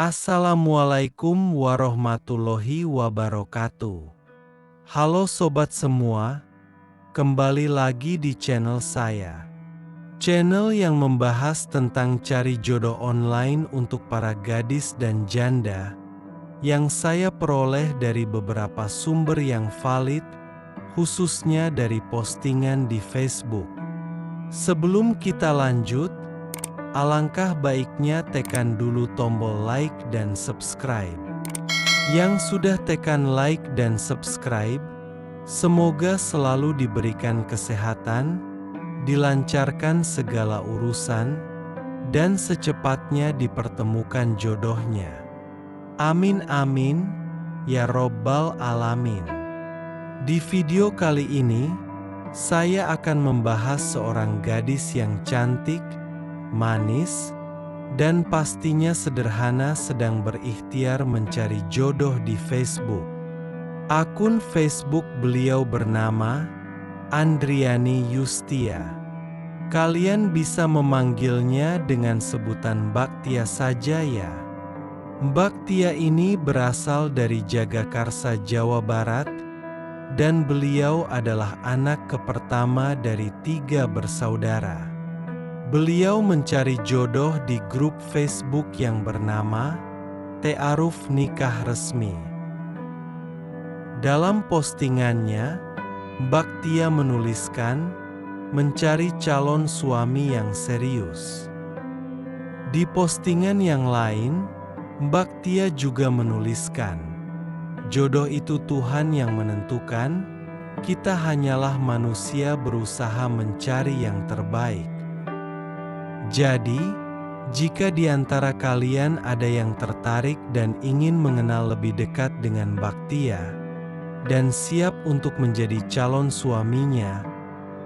Assalamualaikum warahmatullahi wabarakatuh. Halo sobat semua, kembali lagi di channel saya. Channel yang membahas tentang cari jodoh online untuk para gadis dan janda yang saya peroleh dari beberapa sumber yang valid, khususnya dari postingan di Facebook. Sebelum kita lanjut, Alangkah baiknya tekan dulu tombol like dan subscribe. Yang sudah tekan like dan subscribe, semoga selalu diberikan kesehatan, dilancarkan segala urusan, dan secepatnya dipertemukan jodohnya. Amin amin, ya robbal alamin. Di video kali ini, saya akan membahas seorang gadis yang cantik, manis, dan pastinya sederhana sedang berikhtiar mencari jodoh di Facebook. Akun Facebook beliau bernama Andriani Yustia. Kalian bisa memanggilnya dengan sebutan Baktia saja ya. Baktia ini berasal dari Jagakarsa, Jawa Barat, dan beliau adalah anak kepertama dari tiga bersaudara. Beliau mencari jodoh di grup Facebook yang bernama Te'aruf Nikah Resmi. Dalam postingannya, Baktia menuliskan mencari calon suami yang serius. Di postingan yang lain, Baktia juga menuliskan, jodoh itu Tuhan yang menentukan, kita hanyalah manusia berusaha mencari yang terbaik. Jadi, jika di antara kalian ada yang tertarik dan ingin mengenal lebih dekat dengan Baktia, dan siap untuk menjadi calon suaminya,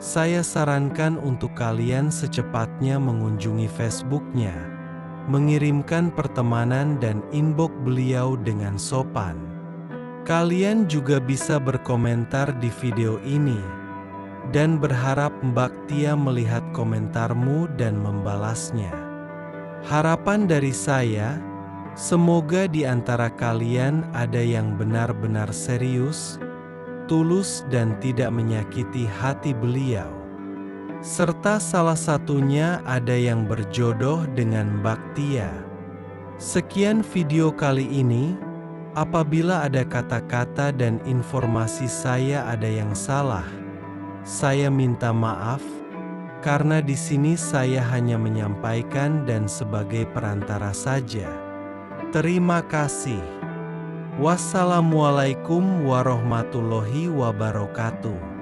saya sarankan untuk kalian secepatnya mengunjungi Facebooknya, mengirimkan pertemanan dan inbox beliau dengan sopan. Kalian juga bisa berkomentar di video ini dan berharap Mbak Tia melihat komentarmu dan membalasnya. Harapan dari saya, semoga di antara kalian ada yang benar-benar serius, tulus dan tidak menyakiti hati beliau. Serta salah satunya ada yang berjodoh dengan Mbak Tia. Sekian video kali ini, apabila ada kata-kata dan informasi saya ada yang salah, saya minta maaf karena di sini saya hanya menyampaikan dan sebagai perantara saja. Terima kasih. Wassalamualaikum warahmatullahi wabarakatuh.